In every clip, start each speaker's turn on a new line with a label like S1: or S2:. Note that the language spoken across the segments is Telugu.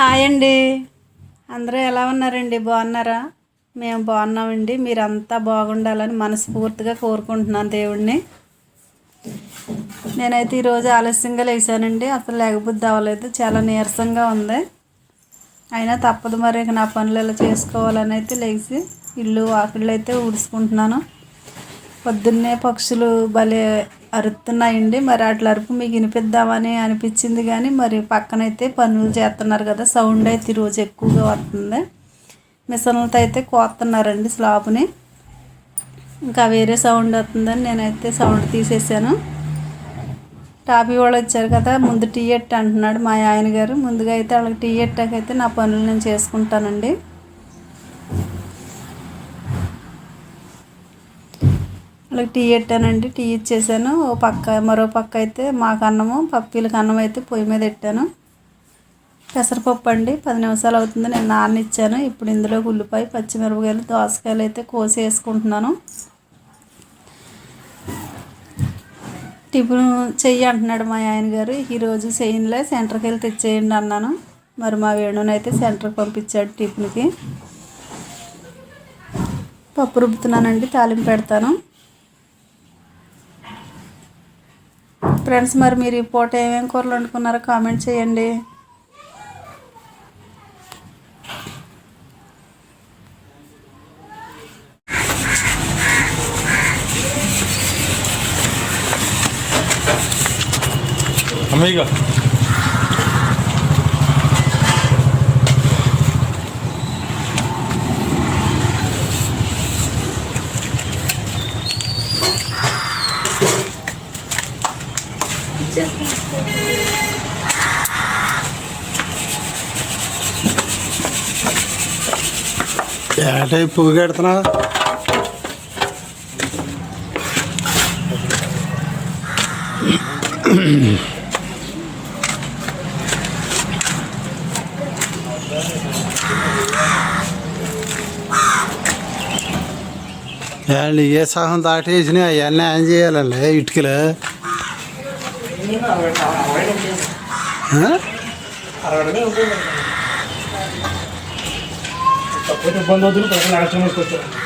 S1: హాయ్ అండి. అందరూ ఎలా ఉన్నారండి? బాగున్నారా? మేము బాగున్నామండి. మీరంతా బాగుండాలని మనస్ఫూర్తిగా కోరుకుంటున్నాను దేవుడిని నేనైతే ఈరోజు ఆలస్యంగా లేచానండి. అసలు లేకపోతే అవ్వలేదు. చాలా నీరసంగా ఉంది. అయినా తప్పదు మరి నా పనులు ఇలా చేసుకోవాలని అయితే లేచి ఇల్లు వాకిళ్ళు అయితే ఊడ్చుకుంటున్నాను. పొద్దున్నే పక్షులు భలే అరుతున్నాయండి. మరి అట్లా అరుపు మీకు వినిపిద్దామని అనిపించింది కానీ మరి పక్కనైతే పనులు చేస్తున్నారు కదా సౌండ్ అయితే ఈరోజు ఎక్కువగా వస్తుంది. మిషన్లతో అయితే కోస్తున్నారండి స్లాబ్ని. ఇంకా వేరే సౌండ్ వస్తుందని నేనైతే సౌండ్ తీసేసాను. టాపీ వాళ్ళు వచ్చారు కదా ముందు టీ ఎట్ అంటున్నాడు మా ఆయన గారు. ముందుగా అయితే వాళ్ళకి టీ ఎట్టాకైతే నా పనులు నేను చేసుకుంటానండి. వాళ్ళకి టీ పెట్టానండి. టీ ఇచ్చేసాను. ఓ పక్క మరో పక్క అయితే మాకు అన్నము పప్పీలకు అన్నం అయితే పొయ్యి మీద పెట్టాను. పెసరపప్పు అండి పది నిమిషాలు అవుతుంది. నేను నాన్న ఇచ్చాను ఇప్పుడు ఇందులో ఉల్లిపాయ పచ్చిమిరపకాయలు దోసకాయలు అయితే కోసి వేసుకుంటున్నాను. టిఫిన్ చెయ్యి అంటున్నాడు మా ఆయన గారు ఈరోజు చేయనులే సెంటర్కి వెళ్ళి తెచ్చేయండి అన్నాను. మరి మా వేణుని అయితే సెంటర్కి పంపించాడు టిఫిన్కి. పప్పు రుబ్బుతున్నానండి తాలింపు పెడతాను. ఫ్రెండ్స్ మరి మీరు ఈ పూట ఏమేమి కూరలు వండుకున్నారో కామెంట్ చేయండి
S2: Amiga.
S3: ఏట పువ్వు కడుతున్నా ఏమండి ఏ సహం దాటేసినాయి అవన్నీ ఏం చేయాలండి? ఇటుకలు? ওইটা
S2: বন্ধ হতো তখন আরেকটা করতে হবে।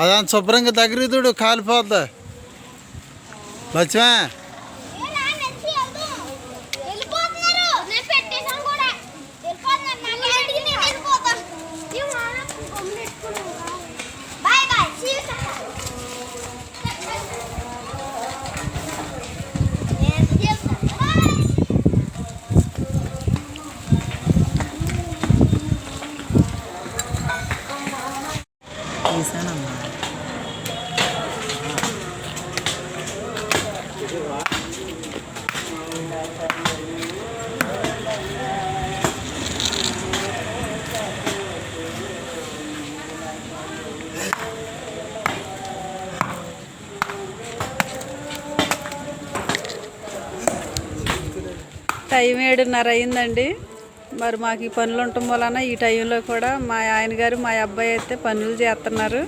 S3: అదాని శుభ్రంగా దగ్గర కాలిపోద్ది. లక్ష్మే.
S1: టైం ఏడున్నర అయిందండి. మరి మాకు ఈ పనులు ఉండటం వలన ఈ టైంలో కూడా మా ఆయన గారు మా అబ్బాయి అయితే పనులు చేస్తున్నారు